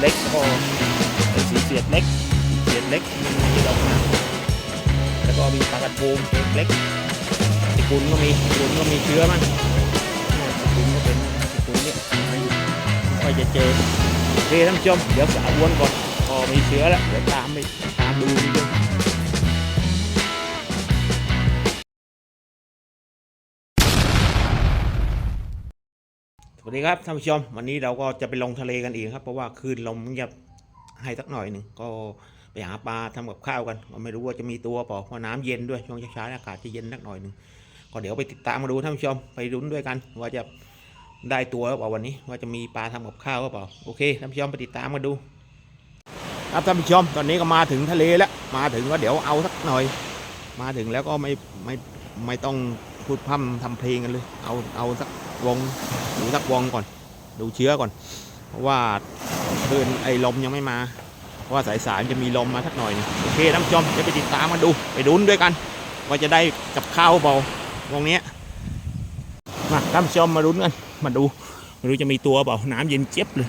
เล็กแล้วก็เป็นสีเสียดเล็กเสียดเล็กมีดอกนะแล้วก็มีปลากระโพงเล็กสกุณก็มีสกุณก็มีเชื้อมั้งเนี่ยสกุลก็เป็นสกุณเนี่ยไม่ค่อยจะเจอโอเคท่านผู้ชมเดี๋ยวสาวนก่อนพอมีเชื้อแล้วเดี๋ยวตามไปตามดูนิด ดีครับท่านผู้ชมวันนี้เราก็จะไปลงทะเลกันอีกครับ เพราะว่าคืนลมมันจะให้สักหน่อยหนึ่งก็ไปหาปลาทำกับข้าวกันก็ไม่รู้ว่าจะมีตัวเปล่าเพราะน้ำเย็นด้วยช่วงเช้าๆอากาศจะเย็นสักหน่อยหนึ่งก็เดี๋ยวไปติดตามมาดูท่านผู้ชมไปลุ้นด้วยกัน ว่าจะได้ตัวหรือเปล่าวันนี้ ว่าจะมีปลาทำกับข้าวหรือเปล่าโอเคท่านผู้ชมไปติดตามมาดู ครับท่านผู้ชมตอนนี้ก็มาถึงทะเลแล้วมาถึงก็เดี๋ยวเอาสักหน่อย มาถึงแล้วก็ไม่ไม่ไม่ต้องพูดพร่ำทำเพลงกันเลย เอาเอาสัก วงดูสักวงก่อน ดูเชื้อก่อน เพราะว่าคลื่นไอ้ลมยังไม่มาเพราะว่าสายสายจะมีลมมาสักหน่อยนึงโอเคท่านผู้ชมจะไปติดตามมาดูไปดุนด้วยกันว่าจะได้กับข้าวเปล่าวงนี้มาท่านผู้ชมมาดุนกันมาดูไม่รู้จะมีตัวเปล่าน้ำเย็นเจี๊ยบเลย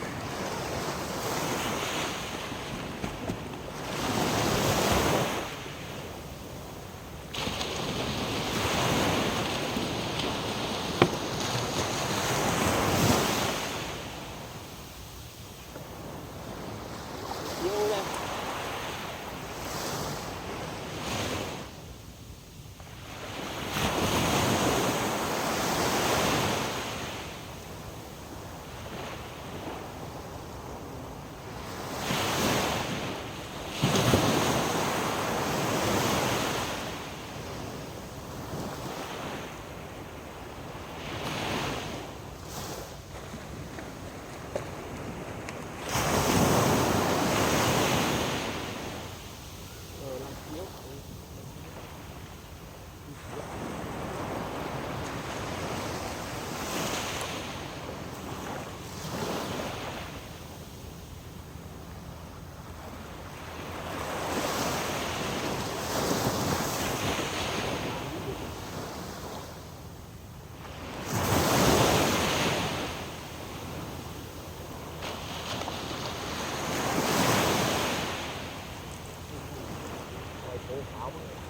hour.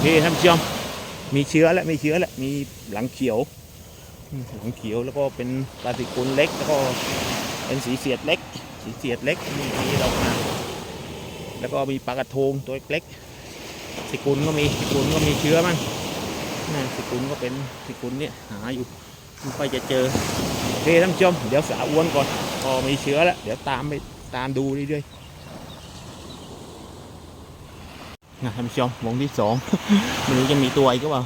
โอเคท่านผู้ชมมีเชื้อแล้วมีเชื้อแล้วมีหลังเขียว หลังเขียวแล้วก็เป็นปลาติกุลเล็กแล้วก็เป็นสีเสียดเล็ก สีเสียดเล็กมีมีดอกมาแล้วก็มีปลากระทงตัวเล็กสิกุลก็มีสิกุลก็มีเชื้อมั้งนะสิกุลก็เป็นสิกุลเนี่ยหาอยู่ไม่ค่อยจะเจอโอเคท่านผู้ชมเดี๋ยวสาววนก่อนพอมีเชื้อแล้วเดี๋ยวตามไปตามดูเรื่อยๆ นะท่านผู้ชมวงที่สองไม่รู้จะมีตัวอีกหรือเปล่า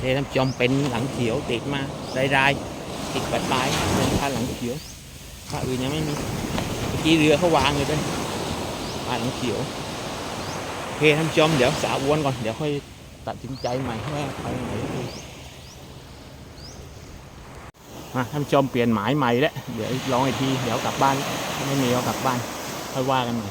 ท่านผู้ชมเป็นหลังเขียวติดมาได้ๆติดปลายปลายเป็นผ้าหลังเขียวผ้าอื่นยังไม่มีเมื่อกี้เรือเขาวางเลยด้วยผ้าหลังเขียวโอเคท่านผู้ชมเดี๋ยวสาววนก่อนเดี๋ยวค่อยตัดสินใจใหม่ว่าไปไหนดีมาท่านผู้ชมเปลี่ยนหมายใหม่แล้วเดี๋ยวลองอีกทีเดี๋ยวกลับบ้านไม่มีก็กลับบ้านค่อยว่ากันใหม่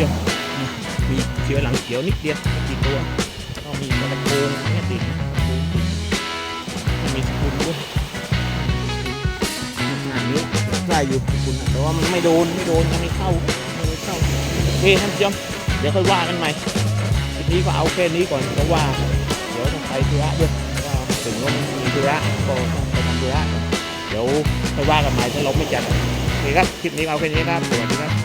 นี่ท่านผู้ชมนี่มีเชื้อหลังเขียวนิดเดียวกี่ตัวก็มีกระโปรงเนี่ยติดมีสกุลด้วยงานนี้ได้อยู่สกุลแต่ว่ามันไม่โดนไม่โดนยังไม่เข้าไม่เข้าโอเคท่านผู้ชมเดี๋ยวค่อยว่ากันใหม่ทีนี้ก็เอาแค่นี้ก่อนเพราะว่า เดี๋ยวต้องไปธุระด้วยก็ถึงว่ามีธุระก็ต้องไปทำธุระเดี๋ยวค่อยว่ากันใหม่ถ้าเราไม่จัดโอเคครับคลิปนี้เอาแค่นี้ครับสวัสดีครับ